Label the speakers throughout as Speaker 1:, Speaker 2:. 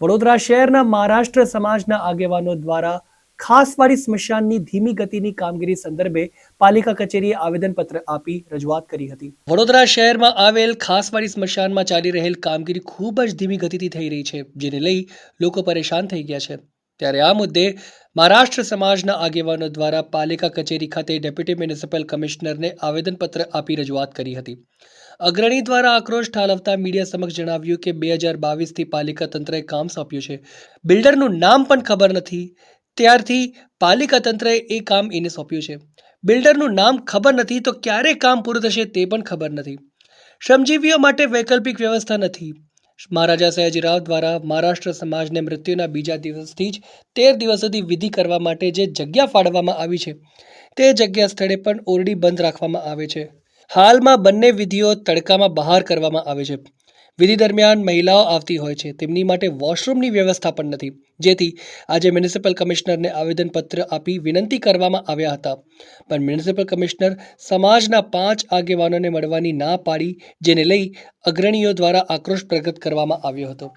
Speaker 1: વડોદરા શહેરના મહારાષ્ટ્ર સમાજના આગેવાનો દ્વારા ખાસવાડી સ્મશાનની ધીમી ગતિની કામગીરી સંદર્ભે પાલિકા કચેરીએ આવેદનપત્ર આપી રજૂઆત કરી હતી. વડોદરા શહેરમાં આવેલ ખાસવાડી સ્મશાનમાં ચાલી રહેલ કામગીરી ખૂબ જ ધીમી ગતિથી થઈ રહી છે, જેને લઈ લોકો પરેશાન થઈ ગયા છે. ત્યારે આ મુદ્દે મહારાષ્ટ્ર સમાજના આગેવાનો દ્વારા પાલિકા કચેરી ખાતે ડેપ્યુટી મ્યુનિસિપલ કમિશનરને આવેદનપત્ર આપી રજૂઆત કરી હતી. અગ્રણી દ્વારા આક્રોશ ઠાલવતા મીડિયા સમક્ષ જણાવ્યું કે બે હજાર બાવીસથી પાલિકા તંત્રએ કામ સોંપ્યું છે. બિલ્ડરનું નામ પણ ખબર નથી. ત્યારથી પાલિકા તંત્રએ એ કામ એને સોંપ્યું છે. બિલ્ડરનું નામ ખબર નથી તો ક્યારે કામ પૂરું થશે તે પણ ખબર નથી. શ્રમજીવીઓ માટે વૈકલ્પિક વ્યવસ્થા નથી. મહારાજા સયાજીરાવ દ્વારા મહારાષ્ટ્ર સમાજને મૃત્યુના બીજા દિવસથી જ તેર દિવસ સુધી વિધિ કરવા માટે જે જગ્યા ફાળવવામાં આવી છે, તે જગ્યા સ્થળે પણ ઓરડી બંધ રાખવામાં આવે છે. હાલમાં બંને વિધિઓ તડકામાં બહાર કરવામાં આવે છે. વિધિ દરમિયાન મહિલાઓ આવતી હોય છે. તેમની માટે વોશરૂમની વ્યવસ્થા પણ નથી. જેથી આજે મ્યુનિસિપલ કમિશનરને આવેદનપત્ર આપી વિનંતી કરવામાં આવ્યા હતા. પણ મ્યુનિસિપલ કમિશનર સમાજના પાંચ આગેવાનોને મળવાની ના પાડી, જેને લઈ અગ્રણીઓ દ્વારા આક્રોશ પ્રગટ કરવામાં આવ્યો હતો.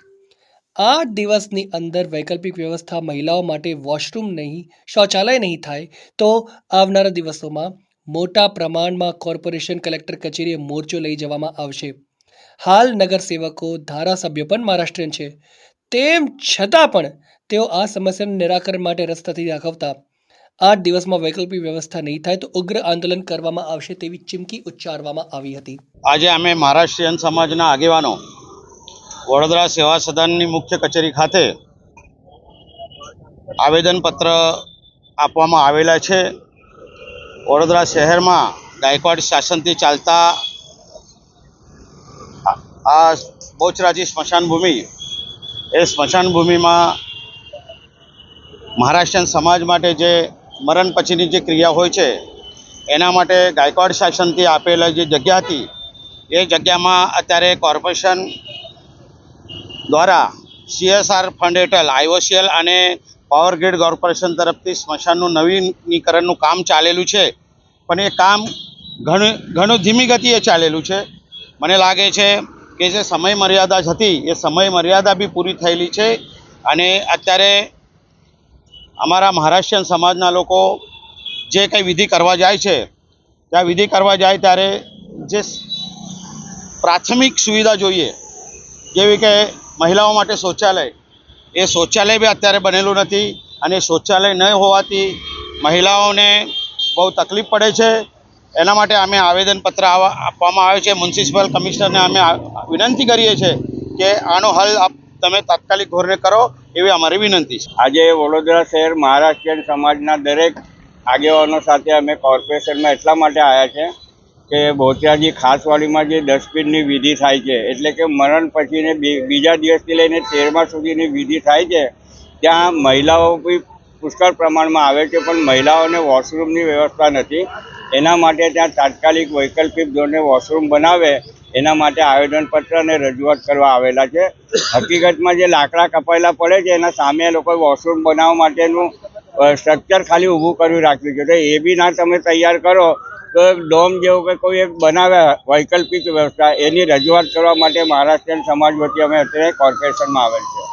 Speaker 1: આઠ દિવસની અંદર વૈકલ્પિક વ્યવસ્થા મહિલાઓ માટે વોશરૂમ નહીં, શૌચાલય નહીં થાય, તો આવનારા દિવસોમાં મોટા પ્રમાણમાં કોર્પોરેશન કલેક્ટર કચેરીએ મોરચો લઈ જવામાં આવશે. હાલ નગરસેવકો, ધારાસભ્યો પણ મહારાષ્ટ્રીયન છે. તેમ છતાં પણ તેઓ આ સમસ્યાનું નિરાકરણ માટે રસ્તાથી દાખવતા. આઠ દિવસમાં વૈકલ્પિક વ્યવસ્થા નહીં થાય તો ઉગ્ર આંદોલન કરવામાં આવશે તેવી ચીમકી ઉચ્ચારવામાં આવી હતી.
Speaker 2: આજે અમે મહારાષ્ટ્રીયન સમાજના આગેવાનો, વડોદરા સેવા સદનની મુખ્ય કચેરી ખાતે આવેદનપત્ર આપવામાં આવેલા છે. વડોદરા શહેરમાં ગાયકવાડ શાસનથી ચાલતા આ- બોચરાજી સ્મશાન ભૂમિ એ સ્મશાન ભૂમિમાં મહારાષ્ટ્રીયન સમાજ માટે જે મરણ પછીની જે ક્રિયા હોય છે, એના માટે ગાયકવાડ શાસનથી આપેલા જે જગ્યા હતી, એ જગ્યામાં અત્યારે કોર્પોરેશન દ્વારા સીએસઆર ફંડ હેઠળ આઈઓસીએલ અને પાવર ગ્રીડ કોર્પોરેશન તરફથી સ્મશાનનું નવીનીકરણનું કામ ચાલેલું છે. પણ એ કામ ઘણું ઘણું ધીમી ગતિએ ચાલેલું છે. મને લાગે છે કે જે સમય મર્યાદા જ હતી, એ સમય મર્યાદા બી પૂરી થયેલી છે. અને અત્યારે અમારા મહારાષ્ટ્રીયન સમાજના લોકો જે કંઈ વિધિ કરવા જાય છે ત્યાં વિધિ કરવા જાય ત્યારે જે પ્રાથમિક સુવિધા જોઈએ, જેવી કે મહિલાઓ માટે શૌચાલય, એ શૌચાલય બી અત્યારે બનેલું નથી. અને શૌચાલય ન હોવાથી મહિલાઓને બહુ તકલીફ પડે છે. એના માટે અમે આવેદનપત્ર આવા- આપવામાં આવે છે. મ્યુનિસિપલ કમિશનરને અમે વિનંતી કરીએ છીએ કે આનો હલ આપ તમે તાત્કાલિક ધોરણે કરો એવી અમારી વિનંતી છે.
Speaker 3: આજે વડોદરા શહેર મહારાષ્ટ્રીયન સમાજના દરેક આગેવાનો સાથે અમે કોર્પોરેશનમાં એટલા માટે આવ્યા છે કે બોતિયાજી ખાસવાડીમાં જે ડસ્ટબિનની વિધિ થાય છે, એટલે કે મરણ પછીને બીજા દિવસથી લઈને તેરમા સુધીની વિધિ થાય છે, ત્યાં મહિલાઓ બી પુષ્કળ પ્રમાણમાં આવે છે, પણ મહિલાઓને વોશરૂમની વ્યવસ્થા નથી. એના માટે ત્યાં તાત્કાલિક વૈકલ્પિક ધોરણે વોશરૂમ બનાવે, એના માટે આવેદનપત્ર અને રજૂઆત કરવા આવેલા છે. હકીકતમાં જે લાકડા કપાયેલા પડે છે, એના સામે એ લોકોએ વોશરૂમ બનાવવા માટેનું સ્ટ્રક્ચર ખાલી ઊભું કર્યું રાખ્યું છે. તો એ બી ના તમે તૈયાર કરો, તો એક ડોમ જેવું કે કોઈ એક બનાવે વૈકલ્પિક વ્યવસ્થા, એની રજૂઆત કરવા માટે મહારાષ્ટ્રીયન સમાજ વતી અમે અત્યારે કોર્પોરેશનમાં આવેલ છે.